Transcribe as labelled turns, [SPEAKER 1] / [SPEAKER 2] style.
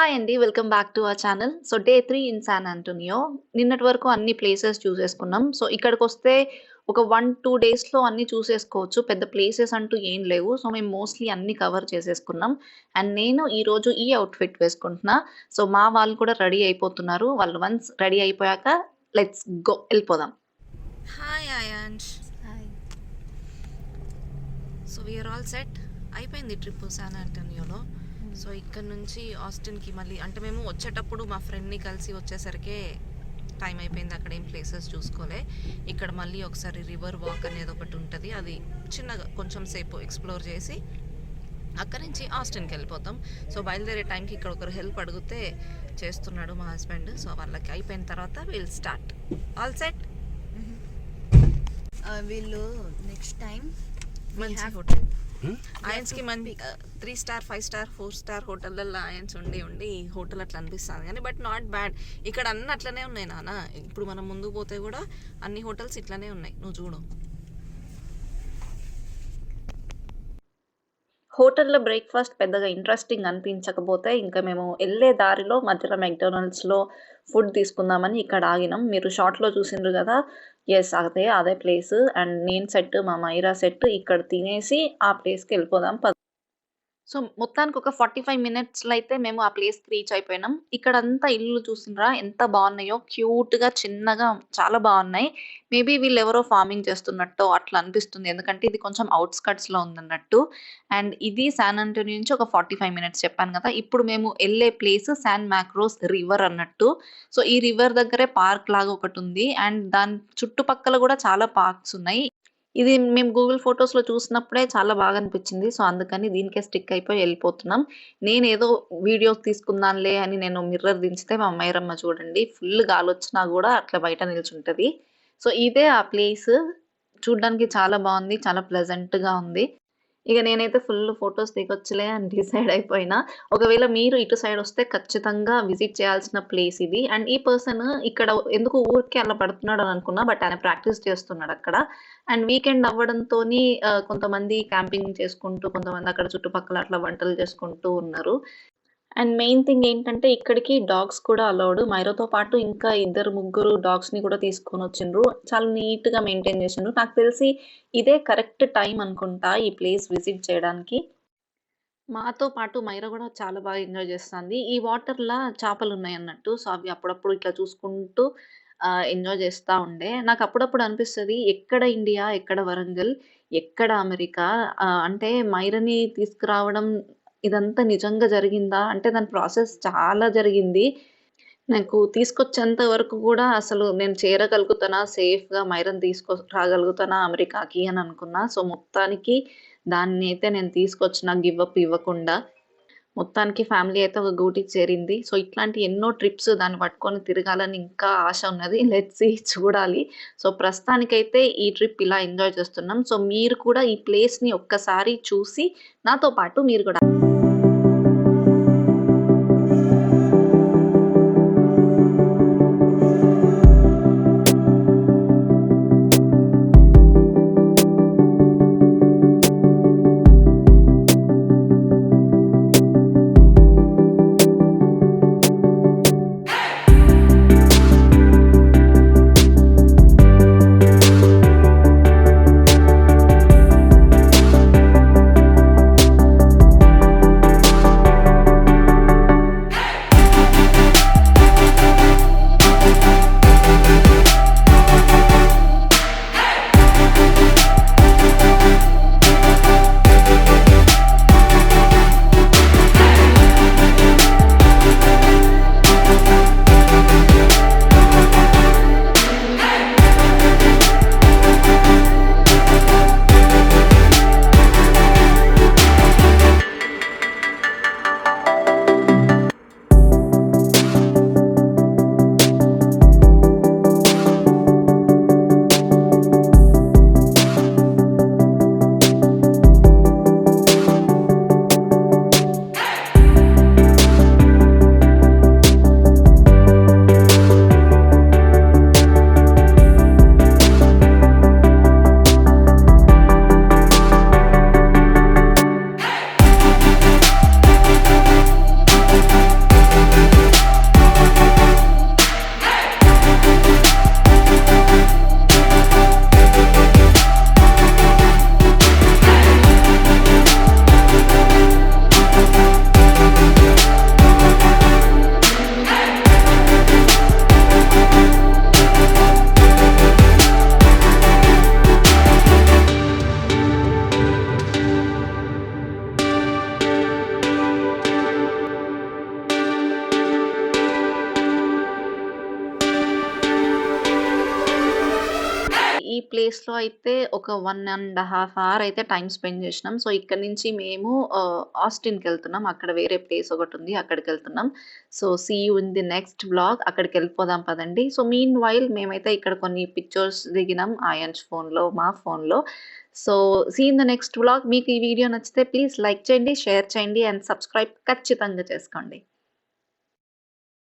[SPEAKER 1] Hi అండి. Welcome back to our channel. So, day 3 in San Antonio. నిన్నటి వరకు అన్ని ప్లేసెస్ చూసేసుకున్నాం. సో, ఇక్కడికొస్తే ఒక 1, 2 డేస్‌లో అన్నీ చూసేసుకోవచ్చు. పెద్ద ప్లేసెస్ అంటూ ఏం లేవు. సో, మేము మోస్ట్‌లీ అన్నీ కవర్ చేసేసుకున్నాం. అండ్ నేను ఈరోజు ఈ అవుట్‌ఫిట్ వేసుకుంటున్నా. సో, మా వాళ్ళు కూడా రెడీ అయిపోతున్నారు. వాళ్ళు వన్స్ రెడీ అయిపోయాక let's go ఎళ్ళిపోదాం.
[SPEAKER 2] Hi
[SPEAKER 3] hi.
[SPEAKER 2] So we are all set అయిపోయింది ట్రిప్ శాన్ ఆంటోనియోలో సో ఇక్కడ నుంచి ఆస్టిన్కి మళ్ళీ అంటే మేము వచ్చేటప్పుడు మా ఫ్రెండ్ని కలిసి వచ్చేసరికి టైం అయిపోయింది. అక్కడ ఏం ప్లేసెస్ చూసుకోలే. ఇక్కడ మళ్ళీ ఒకసారి రివర్ వాక్ అనేది ఒకటి ఉంటుంది. అది చిన్నగా కొంచెం సేపు ఎక్స్ప్లోర్ చేసి అక్కడి నుంచి ఆస్టిన్కి వెళ్ళిపోతాం. సో బయలుదేరే టైంకి ఇక్కడ ఒకరు హెల్ప్ అడిగితే చేస్తున్నాడు మా హస్బెండ్ సో వాళ్ళకి అయిపోయిన తర్వాత విల్ స్టార్ట్ ఆల్ సెట్
[SPEAKER 3] వీళ్ళు నెక్స్ట్ టైం
[SPEAKER 2] మంచి హోటల్ ఆయన్స్కి మంచి three star five star four star హోటళ్ళల్లో ఆయన్స్ ఉండి ఉండి హోటల్ అట్లా అనిపిస్తుంది. కానీ బట్ నాట్ బ్యాడ్. ఇక్కడ అన్ని అట్లనే ఉన్నాయి నాన్న. ఇప్పుడు మనం ముందుకు పోతే కూడా అన్ని హోటల్స్ ఇట్లానే ఉన్నాయి. నువ్వు చూడు.
[SPEAKER 1] హోటల్‌లో బ్రేక్‌ఫాస్ట్ పెద్దగా ఇంట్రెస్టింగ్ అనిపించకపోతే, ఇంకా మేము వెళ్ళే దారిలో మధ్యలో మెక్‌డొనాల్డ్స్‌లో ఫుడ్ తీసుకుందామని ఇక్కడ ఆగినాం. మీరు షార్ట్‌లో చూసిండ్రు కదా. యెస్. అదే, అదే ప్లేసు. అండ్ నేను సెట్, మా మైరా సెట్ ఇక్కడ తినేసి ఆ ప్లేస్‌కి ఎళ్ళిపోదాం పద సో, మొత్తానికి ఒక 45 మినిట్స్‌లో అయితే మేము ఆ ప్లేస్‌కి రీచ్ అయిపోయినాం. ఇక్కడంతా ఇల్లు చూసినరా ఎంత బాగున్నాయో. క్యూట్‌గా, చిన్నగా చాలా బాగున్నాయి. మేబీ వీళ్ళెవరో ఫార్మింగ్ చేస్తున్నట్టు అట్లా అనిపిస్తుంది. ఎందుకంటే ఇది కొంచెం అవుట్స్కట్స్లో ఉందన్నట్టు. అండ్ ఇది శాన్ అంటోనియో నుంచి ఒక 45 మినిట్స్ చెప్పాను కదా ఇప్పుడు మేము వెళ్ళే ప్లేస్ శాన్ మాక్రోస్ రివర్ అన్నట్టు. సో, ఈ రివర్ దగ్గరే పార్క్ లాగా ఒకటి ఉంది అండ్ దాని చుట్టుపక్కల కూడా చాలా పార్క్స్ ఉన్నాయి. ఇది మేము గూగుల్ ఫోటోస్‌లో చూసినప్పుడే చాలా బాగా అనిపించింది. సో, అందుకని దీనికే స్టిక్ అయిపోయి ఎళ్ళిపోతున్నాం. నేనేదో వీడియోస్ తీసుకుందాంలే అని నేను మిర్రర్ దించితే మా మైరమ్మ చూడండి ఫుల్ గాలొచ్చినా కూడా అట్లా బయట నిల్చుంటుంది సో, ఇదే ఆ ప్లేస్ చూడ్డానికి చాలా బాగుంది చాలా ప్లెజెంట్‌గా ఉంది. ఇక నేనైతే ఫుల్ ఫొటోస్ దిగొచ్చులే అని డిసైడ్ అయిపోయినా. ఒకవేళ మీరు ఇటు సైడ్ వస్తే ఖచ్చితంగా విజిట్ చేయాల్సిన ప్లేస్ ఇది. అండ్ ఈ పర్సన్ ఇక్కడ ఎందుకు ఊరికే అలా పడుతున్నాడు అని అనుకున్నా. బట్ ఆయన ప్రాక్టీస్ చేస్తున్నాడు అక్కడ అండ్ వీకెండ్ అవ్వడంతోని కొంతమంది క్యాంపింగ్ చేసుకుంటూ, కొంతమంది అక్కడ చుట్టుపక్కల అట్లా వంటలు చేసుకుంటూ ఉన్నారు. అండ్ మెయిన్ థింగ్ ఏంటంటే ఇక్కడికి డాగ్స్ కూడా అలౌడ్. మైరోతో పాటు ఇంకా ఇద్దరు, ముగ్గురు డాగ్స్‌ని కూడా తీసుకొని వచ్చిండ్రు చాలా నీట్‌గా మెయింటైన్ చేసిండ్రు. నాకు తెలిసి ఇదే కరెక్ట్ టైం అనుకుంటా ఈ ప్లేస్ విజిట్ చేయడానికి. మాతో పాటు మైర కూడా చాలా బాగా ఎంజాయ్ చేస్తుంది ఈ వాటర్‌లా అన్నట్టు సో, అవి అప్పుడప్పుడు ఇట్లా చూసుకుంటూ ఎంజాయ్ చేస్తూ ఉండే. నాకు అప్పుడప్పుడు అనిపిస్తుంది ఎక్కడ ఇండియా? ఎక్కడ వరంగల్? ఎక్కడ అమెరికా? అంటే మైరని తీసుకురావడం ఇదంతా నిజంగా జరిగిందా? అంటే దాని ప్రాసెస్ చాలా జరిగింది. నాకు తీసుకొచ్చేంత వరకు కూడా అసలు నేను చేరగలుగుతానా? సేఫ్‌గా మైరన్ తీసుకో రాగలుగుతానా అమెరికాకి అని అనుకున్నా. సో, మొత్తానికి దాన్నయితే నేను తీసుకొచ్చిన గివ్ అప్ ఇవ్వకుండా. మొత్తానికి ఫ్యామిలీ అయితే ఒక గూటికి చేరింది. సో, ఇట్లాంటి ఎన్నో ట్రిప్స్ దాన్ని పట్టుకొని తిరగాలని ఇంకా ఆశ ఉన్నది. లెట్స్ చూడాలి. సో, ప్రస్తుతానికైతే ఈ ట్రిప్ ఇలా ఎంజాయ్ చేస్తున్నాం. సో, మీరు కూడా ఈ ప్లేస్‌ని ఒక్కసారి చూసి నాతో పాటు మీరు కూడా ప్లేస్‌లో అయితే ఒక వన్ అండ్ హాఫ్ అవర్ అయితే టైం స్పెండ్ చేసినాం. సో, ఇక్కడ నుంచి మేము ఆస్టిన్కి వెళ్తున్నాం అక్కడ వేరే ప్లేస్ ఒకటి ఉంది అక్కడికి వెళ్తున్నాం so, see you in the next vlog. అక్కడికెళ్ళిపోదాం పదండి. సో, మీన్ వైల్ మేమైతే ఇక్కడ కొన్ని పిక్చర్స్ దిగినాం ఆయాన్స్ ఫోన్‌లో, మా ఫోన్‌లో. So, see in the next vlog. మీకు ఈ వీడియో నచ్చితే ప్లీజ్ లైక్ చేయండి, షేర్ చేయండి అండ్ సబ్స్క్రైబ్ ఖచ్చితంగా చేసుకోండి.